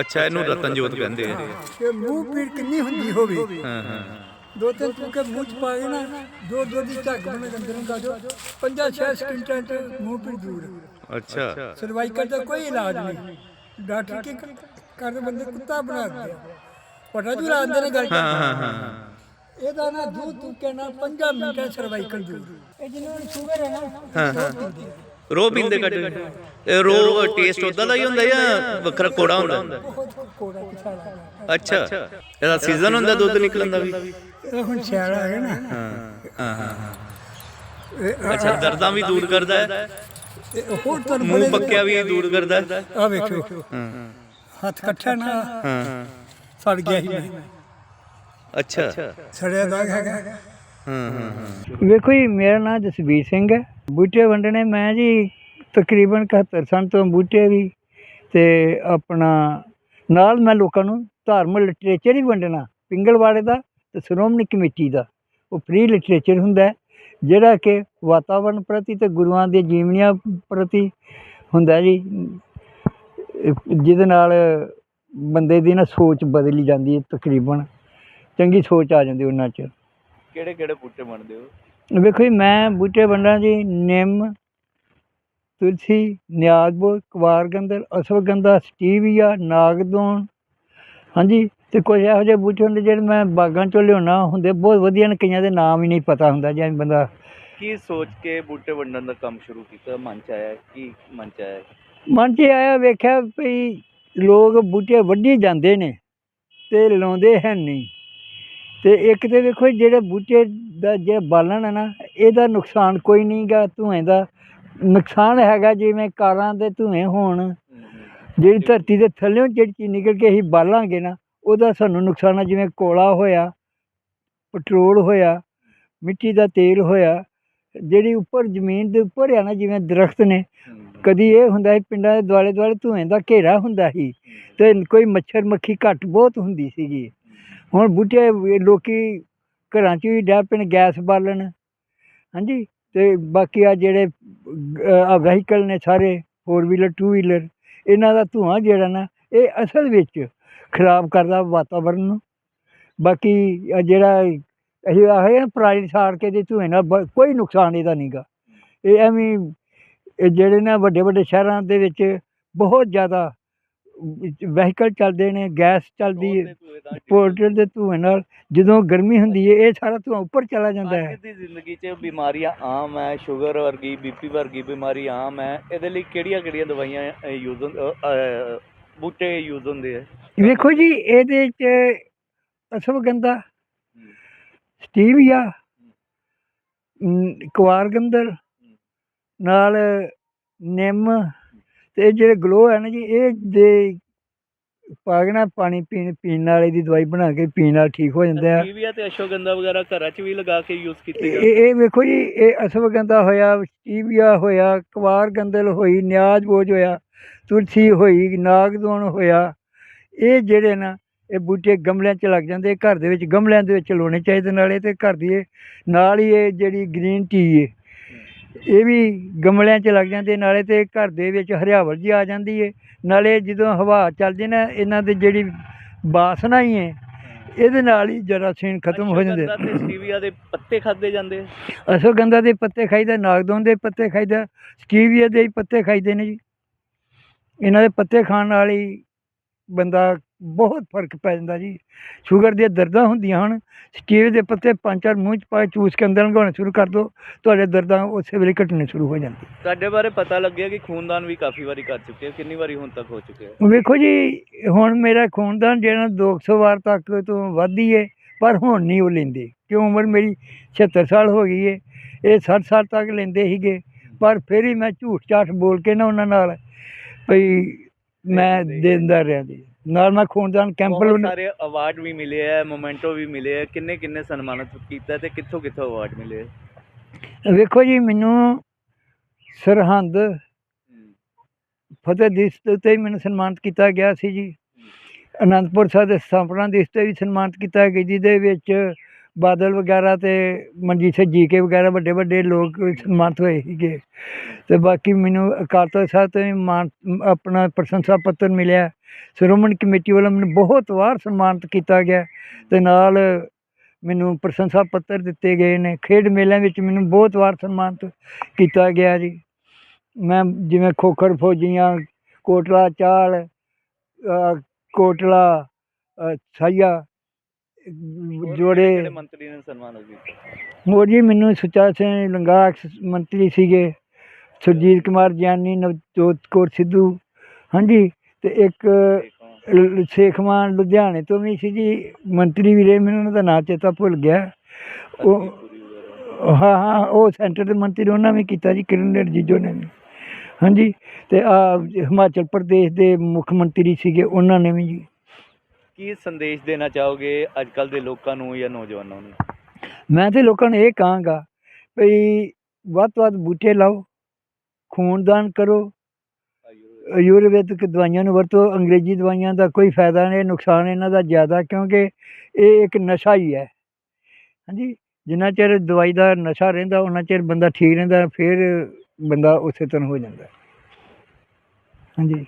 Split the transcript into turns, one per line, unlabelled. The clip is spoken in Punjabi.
ਅੱਛਾ ਇਹਨੂੰ ਰਤਨ ਜੋਤ ਕਹਿੰਦੇ ਆ।
ਕਿ ਮੂੰਹ ਪੀੜ ਕਿੰਨੀ ਹੁੰਦੀ ਹੋਵੇ।
ਹਾਂ ਹਾਂ
ਦੋ ਤਿੰਨ ਚੁੱਕੇ ਮੂੰਹ ਚ ਪਾ ਕੇ ਨਾ ਦੋ ਦੋ ਦੀ ਝੱਗ ਬਣੇ ਅੰਦਰ ਨੂੰ ਕਾਜੋ ਪੰਜਾਂ ਛੇ ਸਕਿੰਟਾਂ ਚ ਮੂੰਹ ਪੀੜ ਦੂਰ।
ਅੱਛਾ।
ਸਰਵਾਈਕਲ ਦਾ ਕੋਈ ਇਲਾਜ ਨਹੀਂ। ਡਾਕਟਰ ਕੀ ਕਰਦੇ ਬੰਦੇ ਕੁੱਤਾ ਬਣਾ ਦਿੰਦੇ ਪਟਾ ਜੂ ਲਾਉਂਦੇ ਨੇ ਗੱਲ
ਹਾਂ ਹਾਂ ਹਾਂ
ਇਹਦਾ ਨਾ ਦੂਧ ਤੁੱਕੇ ਨਾਲ 5 ਮਿੰਟਾਂ ਸਰਵਾਈਕਲ ਦੂਰ। ਇਹ ਜਿਹਨਾਂ ਸ਼ੂਗਰ ਹੈ ਨਾ ਹਾਂ।
ਰੋ ਪੀਂਦੇ ਕੱਢ ਇਹ ਰੋ ਟੇਸਟ ਉਦਾਂ ਦਾ ਹੀ ਹੁੰਦਾ ਜਾਂ ਵੱਖਰਾ ਕੋੜਾ ਹੁੰਦਾ?
ਬਹੁਤ ਕੋੜਾ ਪਿਛਾੜਾ
ਅੱਛਾ। ਇਹਦਾ ਸੀਜ਼ਨ ਹੁੰਦਾ ਦੁੱਧ ਨਿਕਲਣ ਦਾ ਵੀ।
ਇਹ ਹੁਣ ਸਿਆਲਾ ਹੈ ਨਾ।
ਹਾਂ ਹਾਂ ਅੱਛਾ ਦਰਦਾਂ ਵੀ ਦੂਰ ਕਰਦਾ ਹੈ?
ਇਹ ਹੋਰ ਤੁਹਾਨੂੰ
ਮੂੰਹ ਪੱਕਿਆ ਵੀ ਦੂਰ ਕਰਦਾ ਹੈ?
ਆ ਵੇਖੋ
ਹਾਂ
ਹੱਥ ਇਕੱਠਾ ਨਾ
ਹਾਂ
ਸੜ ਗਿਆ ਹੀ ਨਹੀਂ
ਅੱਛਾ।
ਸੜਿਆ ਦਾਗ ਹੈਗਾ। ਵੇਖੋ ਜੀ, ਮੇਰਾ ਨਾਮ ਜਸਵੀਰ ਸਿੰਘ ਹੈ। ਬੂਟੇ ਵੰਡਣੇ ਮੈਂ ਜੀ ਤਕਰੀਬਨ 71 ਸਾਲ ਤੋਂ ਬੂਟੇ ਵੀ ਤੇ ਆਪਣਾ ਨਾਲ ਮੈਂ ਲੋਕਾਂ ਨੂੰ ਧਾਰਮਿਕ ਲਿਟਰੇਚਰ ਹੀ ਵੰਡਣਾ, ਪਿੰਗਲਵਾੜੇ ਦਾ ਤੇ ਸ਼੍ਰੋਮਣੀ ਕਮੇਟੀ ਦਾ। ਉਹ ਫ੍ਰੀ ਲਿਟਰੇਚਰ ਹੁੰਦਾ ਜਿਹੜਾ ਕਿ ਵਾਤਾਵਰਣ ਪ੍ਰਤੀ ਤੇ ਗੁਰੂਆਂ ਦੀਆਂ ਜੀਵਨੀਆਂ ਪ੍ਰਤੀ ਹੁੰਦਾ ਜੀ। ਜਿਹਦੇ ਨਾਲ ਬੰਦੇ ਦੀ ਨਾ ਸੋਚ ਬਦਲੀ ਜਾਂਦੀ ਹੈ, ਤਕਰੀਬਨ। ਚੰਗੀ ਸੋਚ ਆ ਜਾਂਦੀ ਉਹਨਾਂ 'ਚ।
ਕਿਹੜੇ ਕਿਹੜੇ ਬੂਟੇ ਬਣਦੇ ਹੋ?
ਵੇਖੋ ਜੀ ਮੈਂ ਬੂਟੇ ਵੰਡਾਂ ਜੀ ਨਿੰਮ ਤੁਲਸੀ ਨਿਆਗਬੋ ਕਵਾਰਗੰਦਰ ਅਸ਼ਵਗੰਧਾ ਸਟੀਵੀਆ ਨਾਗਦੋਣ। ਹਾਂਜੀ ਤੇ ਕੁਝ ਇਹੋ ਜਿਹੇ ਬੂਟੇ ਹੁੰਦੇ ਜਿਹੜੇ ਮੈਂ ਬਾਗਾਂ ਚੋਂ ਲਿਆਉਣਾ ਹੁੰਦੇ ਬਹੁਤ ਵਧੀਆ ਨੇ ਕਈਆਂ ਦੇ ਨਾਮ ਹੀ ਨਹੀਂ ਪਤਾ ਹੁੰਦਾ ਜਿਵੇਂ ਬੰਦਾ।
ਕੀ ਸੋਚ ਕੇ ਬੂਟੇ ਵੰਡਣ ਦਾ ਕੰਮ ਸ਼ੁਰੂ ਕੀਤਾ? ਮਨ ਚ ਆਇਆ ਕੀ ਮਨ ਚ ਆਇਆ?
ਮਨ 'ਚ ਆਇਆ ਵੇਖਿਆ ਵੀ ਲੋਕ ਬੂਟੇ ਵੱਢੀ ਜਾਂਦੇ ਨੇ ਤੇ ਲਾਉਂਦੇ ਹੈ ਨਹੀਂ। ਤੇ ਇੱਕ ਤੇ ਵੇਖੋ ਜਿਹੜੇ ਬੂਟੇ ਦਾ ਜਿਹੜਾ ਬਾਲਣ ਹੈ ਨਾ ਇਹਦਾ ਨੁਕਸਾਨ ਕੋਈ ਨਹੀਂਗਾ ਧੂਏ ਦਾ। ਨੁਕਸਾਨ ਹੈਗਾ ਜਿਵੇਂ ਕਾਰਾਂ ਦੇ ਧੂਏ ਹੋਣ ਜਿਹੜੀ ਧਰਤੀ ਦੇ ਥੱਲੇੋਂ ਜਿਹੜੀ ਚੀਜ਼ ਨਿਕਲ ਕੇ ਅਸੀਂ ਬਾਲਾਂਗੇ ਨਾ ਉਹਦਾ ਸਾਨੂੰ ਨੁਕਸਾਨ ਆ ਜਿਵੇਂ ਕੋਲਾ ਹੋਇਆ ਪੈਟਰੋਲ ਹੋਇਆ ਮਿੱਟੀ ਦਾ ਤੇਲ ਹੋਇਆ ਜਿਹੜੀ ਉੱਪਰ ਜ਼ਮੀਨ ਦੇ ਉੱਪਰ ਆ ਨਾ ਜਿਵੇਂ ਦਰਖਤ ਨੇ ਕਦੀ ਇਹ ਹੁੰਦਾ ਸੀ ਪਿੰਡਾਂ ਦੇ ਦੁਆਲੇ ਦੁਆਲੇ ਧੂਏ ਦਾ ਘੇਰਾ ਹੁੰਦਾ ਸੀ ਤੇ ਕੋਈ ਮੱਛਰ ਮੱਖੀ ਘੱਟ ਬਹੁਤ ਹੁੰਦੀ ਸੀਗੀ। ਹੁਣ ਬੂਟੇ ਵੀ ਲੋਕੀ ਘਰਾਂ 'ਚ ਵੀ ਡੈ ਪੈਣ ਗੈਸ ਬਾਲਣ। ਹਾਂਜੀ? ਅਤੇ ਬਾਕੀ ਆ ਜਿਹੜੇ ਵਹੀਕਲ ਨੇ ਸਾਰੇ ਫੋਰ ਵੀਲਰ ਟੂ ਵੀਲਰ ਇਹਨਾਂ ਦਾ ਧੂੰਆਂ ਜਿਹੜਾ ਨਾ, ਇਹ ਅਸਲ ਵਿੱਚ ਖਰਾਬ ਕਰਦਾ ਵਾਤਾਵਰਨ ਨੂੰ। ਬਾਕੀ ਆਹ ਜਿਹੜਾ ਅਸੀਂ ਆਖਦੇ ਨਾ, ਪਰਾਲੀ ਸਾੜ ਕੇ ਦੇ ਧੂਏ ਨਾਲ ਬ- ਕੋਈ ਨੁਕਸਾਨ ਇਹਦਾ ਨਹੀਂਗਾ ਇਹ ਐਵੇਂ, ਇਹ ਜਿਹੜੇ ਨਾ ਵੱਡੇ ਵੱਡੇ ਸ਼ਹਿਰਾਂ ਦੇ ਵਿੱਚ ਬਹੁਤ ਜ਼ਿਆਦਾ ਵਹੀਕਲ ਚੱਲਦੇ ਨੇ ਗੈਸ ਚੱਲਦੀ ਹੈ ਪੋਰਟਲ ਦੇ ਧੂਏ ਨਾਲ ਜਦੋਂ ਗਰਮੀ ਹੁੰਦੀ ਹੈ ਇਹ ਸਾਰਾ ਧੂਆਂ ਉੱਪਰ ਚਲਾ ਜਾਂਦਾ ਹੈ।
ਅੱਜ ਦੀ ਜ਼ਿੰਦਗੀ 'ਚ ਬਿਮਾਰੀਆਂ ਆਮ ਹੈ ਸ਼ੂਗਰ ਵਰਗੀ ਬੀਪੀ ਵਰਗੀ ਬਿਮਾਰੀ ਆਮ ਹੈ ਇਹਦੇ ਲਈ ਕਿਹੜੀਆਂ ਕਿਹੜੀਆਂ ਦਵਾਈਆਂ ਯੂਜ਼ ਬੂਟੇ ਯੂਜ਼ ਹੁੰਦੇ ਆ?
ਵੇਖੋ ਜੀ ਇਹਦੇ ਚ ਅਸ਼ਵਗੰਧਾ ਸਟੀਵੀਆ ਕੁਆਰਗੰਦਰ ਨਾਲ ਨਿੰਮ ਤੇ ਜਿਹੜੇ ਗਲੋ ਹੈ ਨਾ ਜੀ ਇਹ ਦੇ ਪਾ ਕੇ ਨਾ ਪਾਣੀ ਪੀਣ ਪੀਣ ਵਾਲੇ ਦੀ ਦਵਾਈ ਬਣਾ ਕੇ ਪੀਣ ਨਾਲ ਠੀਕ ਹੋ ਜਾਂਦਾ ਹੈ
ਟੀਵੀਆ ਤੇ ਅਸ਼ਵਗੰਧਾ ਵਗੈਰਾ ਘਰਾਂ 'ਚ ਵੀ ਲਗਾ ਕੇ ਯੂਜ਼ ਕੀਤੇ
ਇਹ ਇਹ ਵੇਖੋ ਜੀ ਇਹ ਅਸ਼ਵਗੰਧਾ ਹੋਇਆ ਸਟੀਵੀਆ ਹੋਇਆ ਕੁਆਰਗੰਦਲ ਹੋਈ ਨਿਆਜ਼ ਬੋਝ ਹੋਇਆ ਤੁਲਸੀ ਹੋਈ ਨਾਗਦੋਣ ਹੋਇਆ। ਇਹ ਜਿਹੜੇ ਨਾ ਇਹ ਬੂਟੇ ਗਮਲਿਆਂ 'ਚ ਲੱਗ ਜਾਂਦੇ ਘਰ ਦੇ ਵਿੱਚ ਗਮਲਿਆਂ ਦੇ ਵਿੱਚ ਲਾਉਣੇ ਚਾਹੀਦੇ ਨਾਲੇ ਤੇ ਘਰ ਦੀ ਇਹ ਨਾਲ ਹੀ ਇਹ ਜਿਹੜੀ ਗ੍ਰੀਨ ਟੀ ਹੈ ਇਹ ਵੀ ਗਮਲਿਆਂ 'ਚ ਲੱਗ ਜਾਂਦੇ ਨਾਲੇ ਤੇ ਘਰ ਦੇ ਵਿੱਚ ਹਰਿਆਵਲ ਜੀ ਆ ਜਾਂਦੀ ਹੈ ਨਾਲੇ ਜਦੋਂ ਹਵਾ ਚੱਲਦੀ ਨਾ ਇਹਨਾਂ ਦੀ ਜਿਹੜੀ ਬਾਸਨਾ ਹੀ ਹੈ ਇਹਦੇ ਨਾਲ ਹੀ ਜਰਾਸੀਨ ਖਤਮ ਹੋ ਜਾਂਦੇ।
ਤੇ ਸਟੀਵੀਆ ਦੇ ਪੱਤੇ ਖਾਦੇ ਜਾਂਦੇ
ਅਸ਼ਵਗੰਧਾ ਦੇ ਪੱਤੇ ਖਾਈਦਾ ਨਾਗਦੋਨ ਦੇ ਪੱਤੇ ਖਾਈਦਾ ਸਟੀਵੀਆ ਦੇ ਪੱਤੇ ਖਾਈਦੇ ਨੇ ਜੀ। ਇਹਨਾਂ ਦੇ ਪੱਤੇ ਖਾਣ ਨਾਲ ਹੀ ਬੰਦਾ ਬਹੁਤ ਫ਼ਰਕ ਪੈ ਜਾਂਦਾ ਜੀ। ਸ਼ੂਗਰ ਦੀਆਂ ਦਰਦਾਂ ਹੁੰਦੀਆਂ ਹਨ ਸਟੀਵ ਦੇ ਪੱਤੇ ਪੰਜ ਚਾਰ ਮੂੰਹ 'ਚ ਪਾ ਕੇ ਚੂਸ ਕੇ ਅੰਦਰ ਲੰਘਾਉਣੇ ਸ਼ੁਰੂ ਕਰ ਦਿਓ ਤੁਹਾਡੇ ਦਰਦਾਂ ਉਸੇ ਵੇਲੇ ਘਟਣੇ ਸ਼ੁਰੂ ਹੋ ਜਾਂਦੀ।
ਤੁਹਾਡੇ ਬਾਰੇ ਪਤਾ ਲੱਗਿਆ ਕਿ ਖੂਨਦਾਨ ਵੀ ਕਾਫੀ ਵਾਰੀ ਕਰ ਚੁੱਕੇ ਹੋ ਕਿੰਨੀ ਵਾਰੀ ਹੁਣ ਤੱਕ ਹੋ ਚੁੱਕੇ ਹੋ?
ਵੇਖੋ ਜੀ ਹੁਣ ਮੇਰਾ ਖੂਨਦਾਨ ਜਿਹੜਾ 200 ਵਾਰ ਤੱਕ ਤੋਂ ਵੱਧ ਹੀ ਹੈ ਪਰ ਹੁਣ ਨਹੀਂ ਉਹ ਲੈਂਦੇ। ਕਿਉਂ? ਉਮਰ ਮੇਰੀ 76 ਸਾਲ ਹੋ ਗਈ ਹੈ ਇਹ 60 ਸਾਲ ਤੱਕ ਲੈਂਦੇ ਸੀਗੇ ਪਰ ਫਿਰ ਹੀ ਮੈਂ ਝੂਠ ਝਾਠ ਬੋਲ ਕੇ ਨਾ ਉਹਨਾਂ ਨਾਲ ਭਈ ਮੈਂ ਦਿੰਦਾ ਰਿਹਾ ਜੀ। ਨਾਲ ਮੈਂ ਖੂਨਦਾਨ ਕੈਂਪ
ਬਹੁਤ
ਲਗਾਉਣਾ- ਸਾਰੇ
ਅਵਾਰਡ ਵੀ ਮਿਲੇ ਆ ਮੋਮੈਂਟੋ ਵੀ ਮਿਲੇ ਆ। ਕਿੰਨੇ ਕਿੰਨੇ ਸਨਮਾਨਿਤ ਕੀਤਾ ਤੇ ਕਿੱਥੋਂ ਕਿੱਥੋਂ ਅਵਾਰਡ ਮਿਲੇ? ਆ?
ਵੇਖੋ ਜੀ ਮੈਨੂੰ ਸਰਹੰਦ ਫਤਿਹ ਦਿਵਸ ਦੇ ਉੱਤੇ ਮੈਨੂੰ ਸਨਮਾਨਿਤ ਕੀਤਾ ਗਿਆ ਸੀ ਜੀ। ਅਨੰਦਪੁਰ ਸਾਹਿਬ ਦੇ ਸਥਾਪਨਾ ਦਿਵਸ ਤੇ ਵੀ ਸਨਮਾਨਿਤ ਕੀਤਾ ਗਿਆ ਜਿਹਦੇ ਵਿੱਚ ਬਾਦਲ ਵਗੈਰਾ ਤੇ ਮਨਜੀਤ ਸਿੰਘ ਜੀ ਕੇ ਵਗੈਰਾ ਵੱਡੇ ਵੱਡੇ ਲੋਕ ਸਨਮਾਨਿਤ ਹੋਏ ਸੀਗੇ। ਤੇ ਬਾਕੀ ਮੈਨੂੰ ਅਕਾਲ ਤਖਤ ਸਾਹਿਬ ਤੋਂ ਵੀ ਮਾਨ ਆਪਣਾ ਪ੍ਰਸ਼ੰਸਾ ਪੱਤਰ ਮਿਲਿਆ। ਸ਼੍ਰੋਮਣੀ ਕਮੇਟੀ ਵੱਲੋਂ ਮੈਨੂੰ ਬਹੁਤ ਵਾਰ ਸਨਮਾਨਿਤ ਕੀਤਾ ਗਿਆ ਤੇ ਨਾਲ ਮੈਨੂੰ ਪ੍ਰਸ਼ੰਸਾ ਪੱਤਰ ਦਿੱਤੇ ਗਏ ਨੇ। ਖੇਡ ਮੇਲਿਆਂ ਵਿੱਚ ਮੈਨੂੰ ਬਹੁਤ ਵਾਰ ਸਨਮਾਨਿਤ ਕੀਤਾ ਗਿਆ ਜੀ। ਮੈਂ ਜਿਵੇਂ ਖੋਖਰ ਫੌਜੀਆਂ ਕੋਟਲਾ ਚਾਲ ਕੋਟਲਾ ਅ, ਸਾਈਆ ਜੋੜੇ
ਮੰਤਰੀ ਨੇ ਕੀਤਾ
ਮੋਦੀ ਜੀ ਮੈਨੂੰ ਸੁਚਾ ਸਿੰਘ ਲੰਗਾ ਮੰਤਰੀ ਸੀਗੇ। ਸੁਰਜੀਤ ਕੁਮਾਰ ਗਿਆਨੀ ਨਵਜੋਤ ਕੌਰ ਸਿੱਧੂ। ਹਾਂਜੀ ਤੇ ਇੱਕ ਲ- ਸੇਖਵਾਂ ਲੁਧਿਆਣੇ ਤੋਂ ਵੀ ਸੀ ਜੀ। ਮੰਤਰੀ ਵੀ ਰਹੇ ਮੈਨੂੰ ਉਹਨਾਂ ਦਾ ਨਾਂ ਚੇਤਾ ਭੁੱਲ ਗਿਆ। ਉਹ ਹਾਂ ਹਾਂ ਉਹ ਸੈਂਟਰ ਦੇ ਮੰਤਰੀ ਉਹਨਾਂ ਵੀ ਕੀਤਾ ਜੀ ਕਿਰਨ ਰਿਜੀਜੂ ਨੇ ਵੀ ਹਾਂਜੀ ਤੇ ਆ ਹਿਮਾਚਲ ਪ੍ਰਦੇਸ਼ ਦੇ ਮੁੱਖ ਮੰਤਰੀ ਸੀਗੇ ਉਹਨਾਂ ਨੇ ਵੀ ਜੀ।
ਕੀ ਸੰਦੇਸ਼ ਦੇਣਾ ਚਾਹੋਗੇ ਅੱਜ ਕੱਲ ਦੇ ਲੋਕਾਂ ਨੂੰ ਜਾਂ ਨੌਜਵਾਨਾਂ ਨੂੰ?
ਮੈਂ ਤੇ ਲੋਕਾਂ ਨੂੰ ਇਹ ਕਹਾਂਗਾ ਭਈ ਵੱਧ ਤੋਂ ਵੱਧ ਬੂਟੇ ਲਾਓ, ਖੂਨਦਾਨ ਕਰੋ, ਆਯੁਰਵੈਦਿਕ ਦਵਾਈਆਂ ਨੂੰ ਵਰਤੋ, ਅੰਗਰੇਜ਼ੀ ਦਵਾਈਆਂ ਦਾ ਕੋਈ ਫਾਇਦਾ ਨਹੀਂ, ਨੁਕਸਾਨ ਇਹਨਾਂ ਦਾ ਜ਼ਿਆਦਾ ਕਿਉਂਕਿ ਇਹ ਇੱਕ ਨਸ਼ਾ ਹੀ ਹੈ। ਹਾਂਜੀ, ਜਿੰਨਾ ਚਿਰ ਦਵਾਈ ਦਾ ਨਸ਼ਾ ਰਹਿੰਦਾ ਉਹਨਾਂ ਚਿਰ ਬੰਦਾ ਠੀਕ ਰਹਿੰਦਾ, ਫਿਰ ਬੰਦਾ ਉਸੇ ਤਰ੍ਹਾਂ ਹੋ ਜਾਂਦਾ। ਹਾਂਜੀ।